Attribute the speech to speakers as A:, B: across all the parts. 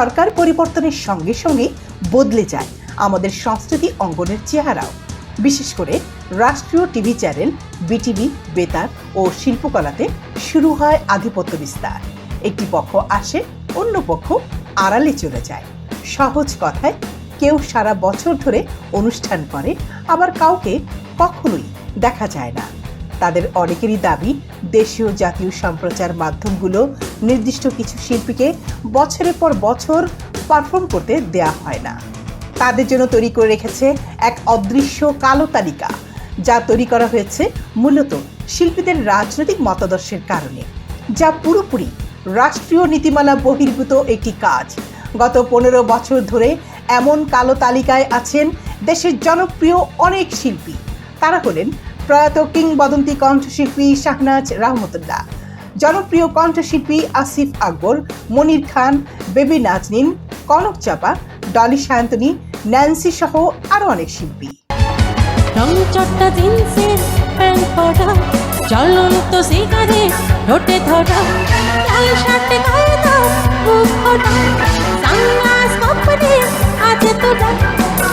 A: সরকার পরিবর্তনের সঙ্গে সঙ্গে বদলে যায় আমাদের সংস্কৃতি অঙ্গনের চেহারাও। বিশেষ করে রাষ্ট্রীয় টিভি চ্যানেল, বিটিভি, বেতার ও শিল্পকলাতে শুরু হয় আধিপত্য বিস্তার। একটি পক্ষ আসে, অন্য পক্ষ আড়ালে চলে যায়। সহজ কথায়, কেউ সারা বছর ধরে অনুষ্ঠান করে, আবার কাউকে কখনোই দেখা যায় না। তাদের অনেকেরই দাবি দেশীয় জাতীয় সম্প্রচার মাধ্যমগুলো নির্দিষ্ট কিছু শিল্পীকে বছরের পর বছর পারফর্ম করতে দেয়া হয় না। তাদের জন্য তৈরি করে রেখেছে এক অদৃশ্য কালো তালিকা, যা তৈরি করা হয়েছে মূলত শিল্পীদের রাজনৈতিক মতাদর্শের কারণে, যা পুরোপুরি রাষ্ট্রীয় নীতিমালা বহির্ভূত একটি কাজ। গত পনেরো বছর ধরে এমন কালো তালিকায় আছেন দেশের জনপ্রিয় অনেক শিল্পী। তারা হলেন প্রয়াত কিংবদন্তি কণ্ঠশিল্পী শাহনাজ রহমতুল্লাহ, জনপ্রিয় কণ্ঠশিল্পী আসিফ আকবর, মনির খান, বেবি নাজনিন, কনক চাপা, ডলি সায়ন্তনী ন্যান্সি সহ আরও অনেক শিল্পী।
B: তোরা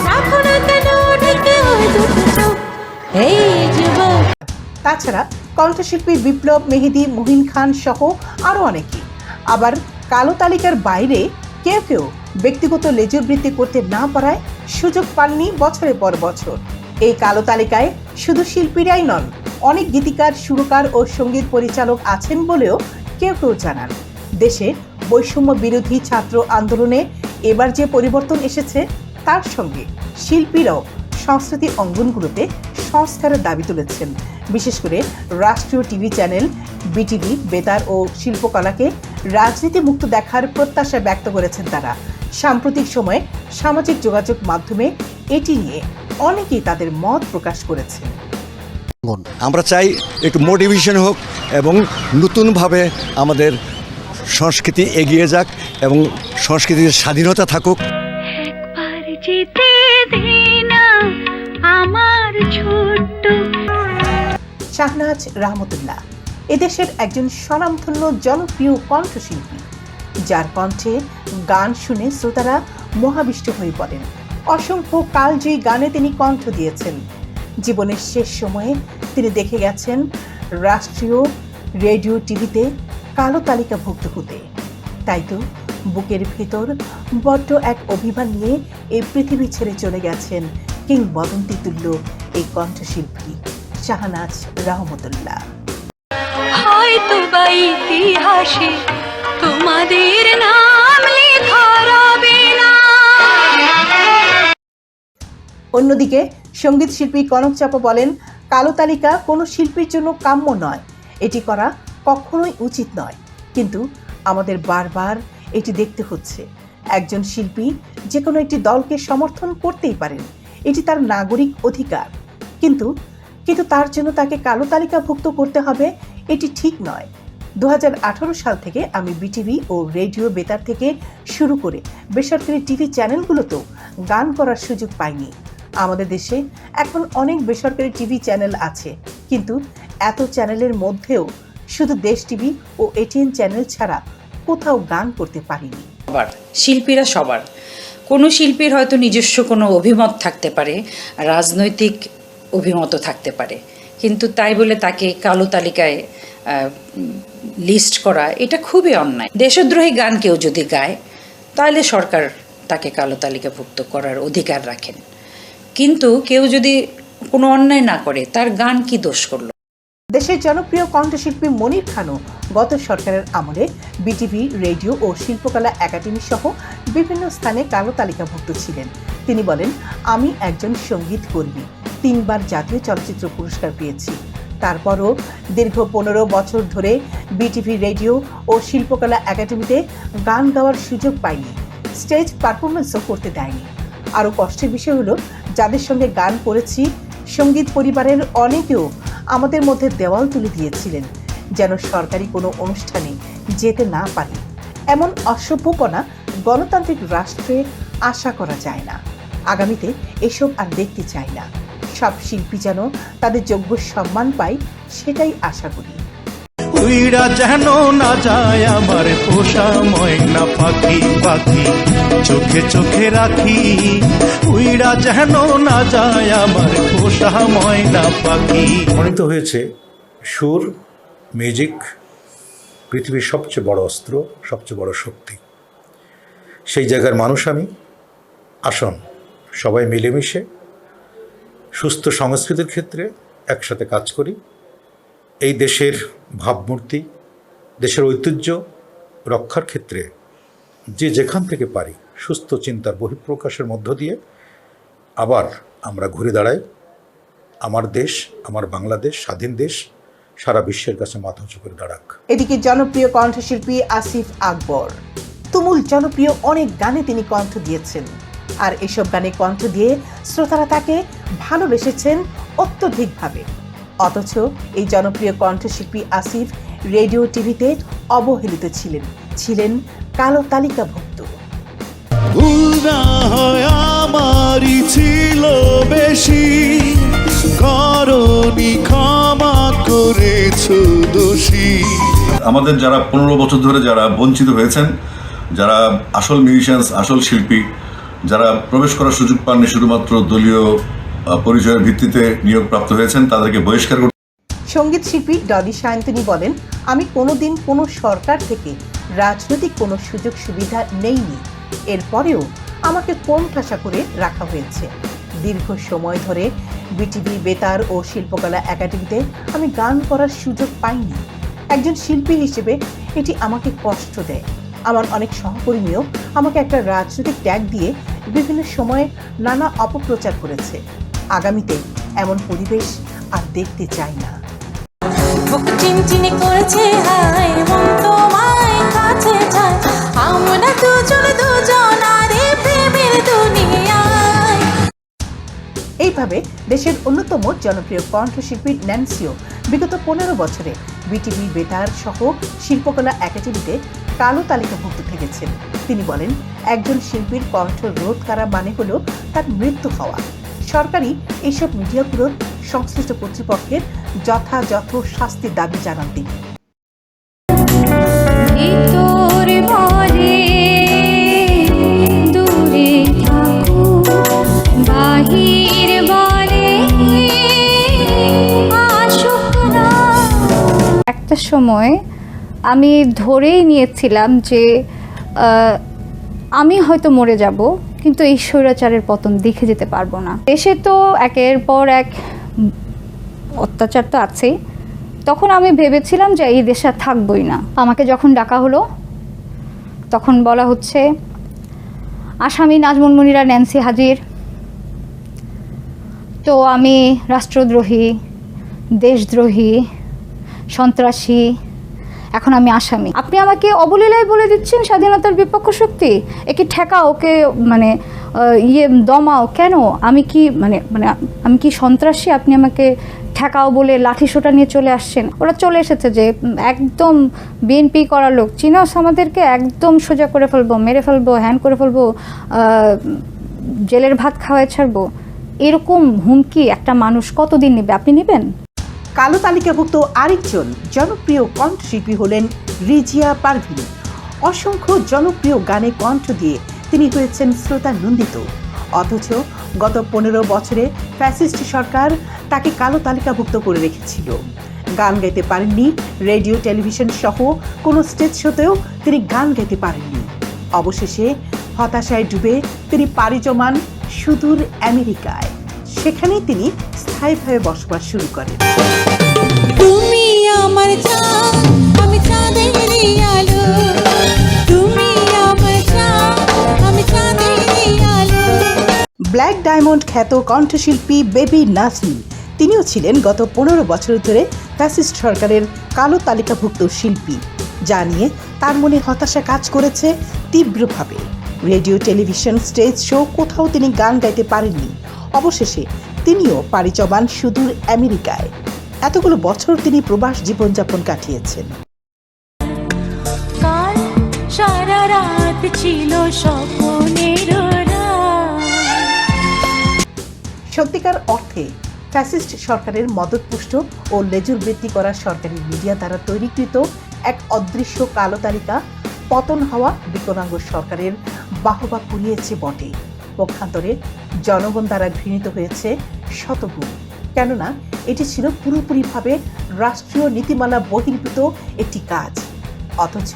B: রাখো না কেন ঢেকে ওই
A: তাছাড়া কণ্ঠশিল্পী বিপ্লব মেহেদি, মুহিন খান সহ আরও অনেকে। আবার কালো তালিকার বাইরে কেউ কেউ ব্যক্তিগত লেজুর বৃত্তি করতে না পারায় সুযোগ পাননি বছরের পর বছর। এই কালো তালিকায় শুধু শিল্পীরাই নন, অনেক গীতিকার, সুরকার ও সংগীত পরিচালক আছেন বলেও কেউ কেউ জানান। দেশে বৈষম্য বিরোধী ছাত্র আন্দোলনে এবার যে পরিবর্তন এসেছে, তার সঙ্গে শিল্পীরাও সংস্কৃতি অঙ্গনগুলোতে সংস্কারের দাবি তুলেছেন। বিশেষ করে রাষ্ট্রীয় টিভি চ্যানেল, বিটিভি, বেতার ও শিল্পকলাকে রাজনীতি মুক্ত দেখার প্রত্যাশা ব্যক্ত করেছেন তারা। সাম্প্রতিক সময়ে সামাজিক যোগাযোগ মাধ্যমে এটি নিয়ে অনেকেই তাদের মত প্রকাশ করেছেন
C: আমরা চাই একটু মোটিভেশন হোক এবং নতুনভাবে আমাদের সংস্কৃতি এগিয়ে যাক এবং সংস্কৃতির স্বাধীনতা থাকুক।
A: শাহনাজ রহমতুল্লাহ, এদেশের একজন স্বনামধন্য জনপ্রিয় কণ্ঠশিল্পী, যার কণ্ঠে গান শুনে শ্রোতারা মহাবিষ্ট হয়ে পড়েন। অসংখ্য কালজয়ী গানে তিনি কণ্ঠ দিয়েছেন। জীবনের শেষ সময়ে তিনি দেখে গেছেন রাষ্ট্রীয় রেডিও টিভিতে কালো তালিকাভুক্ত হতে। তাই তো বুকের ভেতর বড্ড এক অভিমান নিয়ে এই পৃথিবী ছেড়ে চলে গেছেন কিংবদন্তি তুল্য এই কণ্ঠশিল্পী। শাহনাজ রহমতুল্লাহ।
D: হয়তো বা ইতিহাসে তোমাদের নাম লেখা না।
A: অন্যদিকে সংগীত শিল্পী কনক চাপা বলেন কালো তালিকা কোনো শিল্পীর জন্য কাম্য নয়। এটি করা কখনোই উচিত নয়। কিন্তু আমাদের বারবার এটি দেখতে হচ্ছে। একজন শিল্পী যে কোনো একটি দলকে সমর্থন করতেই পারেন। এটি তার নাগরিক অধিকার। কিন্তু কিন্তু তার জন্য তাকে কালো তালিকাভুক্ত করতে হবে, এটি ঠিক নয়। দু সাল থেকে আমি বিটিভি ও রেডিও বেতার থেকে শুরু করে বেসরকারি টিভি চ্যানেলগুলোতেও গান করার সুযোগ পাইনি। আমাদের দেশে এখন অনেক বেসরকারি টিভি চ্যানেল আছে, কিন্তু এত চ্যানেলের মধ্যেও শুধু দেশ টিভি ও এটিএন চ্যানেল ছাড়া কোথাও গান করতে পারিনি।
E: শিল্পীরা সবার। কোনো শিল্পীর হয়তো নিজস্ব কোনো অভিমত থাকতে পারে, রাজনৈতিক অভিমতও থাকতে পারে। কিন্তু তাই বলে তাকে কালো তালিকায় লিস্ট করা, এটা খুবই অন্যায়। দেশদ্রোহী গান কেউ যদি গায়, তাহলে সরকার তাকে কালো তালিকাভুক্ত করার অধিকার রাখেন। কিন্তু কেউ যদি কোনো অন্যায় না করে, তার গান কি দোষ করল?
A: দেশের জনপ্রিয় কণ্ঠশিল্পী মনির খানও গত সরকারের আমলে বিটিভি, রেডিও ও শিল্পকলা একাডেমি সহ বিভিন্ন স্থানে কালো তালিকাভুক্ত ছিলেন। তিনি বলেন, আমি একজন সংগীত কর্মী। তিনবার জাতীয় চলচ্চিত্র পুরস্কার পেয়েছি। তারপরও দীর্ঘ পনেরো বছর ধরে বিটিভি রেডিও ও শিল্পকলা একাডেমিতে গান গাওয়ার সুযোগ পাইনি। স্টেজ পারফরমেন্সও করতে দেয়নি। আরও কষ্টের বিষয় হলো, যাদের সঙ্গে গান করেছি, সংগীত পরিবারের অনেকেও আমাদের মধ্যে দেওয়াল তুলে দিয়েছিলেন, যেন সরকারি কোনো অনুষ্ঠানে যেতে না পারি। এমন অসভ্যপনা গণতান্ত্রিক রাষ্ট্রে আশা করা যায় না। আগামীতে এসব আর দেখতে চাই না। সব শিল্পী যেন তাদের যোগ্য সম্মান পায় সেটাই আশা করি।
F: উইরা যেন না যায় আমার পোষা ময়না পাখি পাখি চোখে চোখে রাখি। উইরা যেন না যায় আমার পোষা ময়না পাখি।
G: প্রমাণিত হয়েছে সুর মিউজিক পৃথিবীর সবচেয়ে বড় অস্ত্র সবচেয়ে বড় শক্তি। সেই জায়গার মানুষ আমি আসন। সবাই মিলেমিশে সুস্থ সংস্কৃতির ক্ষেত্রে একসাথে কাজ করি। এই দেশের ভাবমূর্তি, দেশের ঐতিহ্য রক্ষার ক্ষেত্রে যে যেখান থেকে পারি সুস্থ চিন্তার বহিঃপ্রকাশের মধ্য দিয়ে আবার আমরা ঘুরে দাঁড়াই। আমার দেশ, আমার বাংলাদেশ, স্বাধীন দেশ, সারা বিশ্বের কাছে মাথা উঁচু করে দাঁড়াক।
A: এদিকে জনপ্রিয় কণ্ঠশিল্পী আসিফ আকবর। তুমুল জনপ্রিয় অনেক গানে তিনি কণ্ঠ দিয়েছেন। আর এসব গানে কণ্ঠ দিয়ে শ্রোতারা তাকে ভালোবেসেছেন অত্যধিকভাবে। অথচ এই জনপ্রিয় কণ্ঠশিল্পী আসিফ রেডিও টিভিতে অবহেলিত ছিলেন ছিলেন কালো তালিকাভুক্ত।
F: হয় আমারই ছিল বেশি করনি ক্ষমা করেছ দোষী।
H: আমাদের যারা পনেরো বছর ধরে যারা বঞ্চিত হয়েছেন যারা আসল মিউজিশিয়ানস আসল শিল্পী যারা প্রবেশ করার সুযোগ পাননি, শুধুমাত্র দলীয় পরিচয়ের ভিত্তিতে নিয়োগপ্রাপ্ত হয়েছেন, তাদেরকে বহিষ্কার করতে
A: সংগীত শিল্পী ডলি সায়ন্তনী বলেন, আমি কোনোদিন কোনো সরকার থেকে রাজনৈতিক কোনো সুযোগ সুবিধা নেইনি। এরপরেও আমাকে কোন ঠাসা করে রাখা হয়েছে? দীর্ঘ সময় ধরে বিটিভি, বেতার ও শিল্পকলা একাডেমিতে আমি গান করার সুযোগ পাইনি। একজন শিল্পী হিসেবে এটি আমাকে কষ্ট দেয়। আমার অনেক সহকর্মীও আমাকে একটা রাজনৈতিক ট্যাগ দিয়ে বিভিন্ন সময়ে নানা অপপ্রচার করেছে। আগামীতে এমন পরিবেশ আর দেখতে চাই না।
B: বুক চিনচিনি করেছে হায় মন তোমায় কাছে চায়। আমরা দুজন দুজন আরে প্রেমের দুনিয়ায়।
A: এইভাবে দেশের অন্যতম জনপ্রিয় কণ্ঠশিল্পী ন্যান্সিও বিগত পনেরো বছরে বিটিভি বেতার সহ শিল্পকলা একাডেমিতে কালো তালিকাভুক্ত থেকেছেন তিনি বলেন, একজন শিল্পীর কণ্ঠ রোধ করা মানে হল তার মৃত্যু হওয়া। সরকারি এইসব মিডিয়াগুলোর সংশ্লিষ্ট কর্তৃপক্ষের যথাযথ শাস্তির দাবি জানান তিনি।
I: একটা সময় আমি ধরেই নিয়েছিলাম যে আমি হয়তো মরে যাব, কিন্তু এই স্বৈরাচারের পতন দেখে যেতে পারব না। দেশে তো একের পর এক অত্যাচার তো আছেই। তখন আমি ভেবেছিলাম যে এই দেশে থাকবই না। আমাকে যখন ডাকা হলো, তখন বলা হচ্ছে, আসামি নাজমুল মুনিরা ন্যান্সি হাজির। তো আমি রাষ্ট্রদ্রোহী, দেশদ্রোহী সন্ত্রাসী, এখন আমি আসামি। আপনি আমাকে অবলীলায় বলে দিচ্ছেন স্বাধীনতার বিপক্ষ শক্তি? একে ঠেকাও, ওকে মানে ইয়ে দমাও। কেন? আমি কি মানে মানে আমি কি সন্ত্রাসী? আপনি আমাকে ঠেকাও বলে লাঠি সোটা নিয়ে চলে আসছেন। ওরা চলে এসেছে যে একদম বিএনপি করার লোক। চিনাস আমাদেরকে একদম সোজা করে ফেলব, মেরে ফেলব, হ্যান করে ফেলব জেলের ভাত খাওয়ায় ছাড়বো। এরকম হুমকি একটা মানুষ কতদিন নেবে? আপনি নেবেন?
A: কালো তালিকাভুক্ত আরেকজন জনপ্রিয় কণ্ঠশিল্পী হলেন রিজিয়া পারভিন। অসংখ্য জনপ্রিয় গানে কণ্ঠ দিয়ে তিনি হয়েছেন শ্রোতা নন্দিত। অথচ গত পনেরো বছরে ফ্যাসিস্ট সরকার তাকে কালো তালিকাভুক্ত করে রেখেছিল। গান গাইতে পারেননি, রেডিও, টেলিভিশন সহ কোনো স্টেজ শোতেও তিনি গান গাইতে পারেননি। অবশেষে হতাশায় ডুবে তিনি পাড়ি জমান সুদূর আমেরিকায়। সেখানেই তিনি স্থায়ীভাবে বসবাস শুরু করেন।
B: তুমি আমার আমি আলো। তুমি আমার আমি আলো।
A: ব্ল্যাক ডায়মন্ড খ্যাত কণ্ঠশিল্পী বেবি নাসরিন তিনিও ছিলেন গত পনেরো বছর ধরে ফ্যাসিস্ট সরকারের কালো তালিকাভুক্ত শিল্পী যা নিয়ে তার মনে হতাশা কাজ করেছে তীব্রভাবে। রেডিও টেলিভিশন স্টেজ শো কোথাও তিনি গান গাইতে পারেননি। অবশেষে তিনিও পাড়ি জমান সুদূর আমেরিকায়। এতগুলো বছর তিনি প্রবাস জীবনযাপন কাটিয়েছেন।
B: সারা রাত ছিল স্বপ্নের
A: সত্যিকার অর্থে ফ্যাসিস্ট সরকারের মদতপুষ্ট ও লেজুর বৃত্তি করা সরকারি মিডিয়া দ্বারা তৈরিকৃত এক অদৃশ্য কালো তালিকা পতন হওয়া বিকলাঙ্গ সরকারের বাহবা কুড়িয়েছে বটে। পক্ষান্তরে জনগণ দ্বারা ঘৃণিত হয়েছে শতগুণ। কেননা, এটি ছিল পুরোপুরিভাবে রাষ্ট্রীয় নীতিমালা বহির্ভূত একটি কাজ। অথচ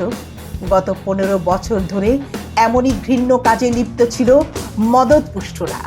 A: গত পনেরো বছর ধরে এমনই ঘৃণ্য কাজে লিপ্ত ছিল মদতপুষ্টরা।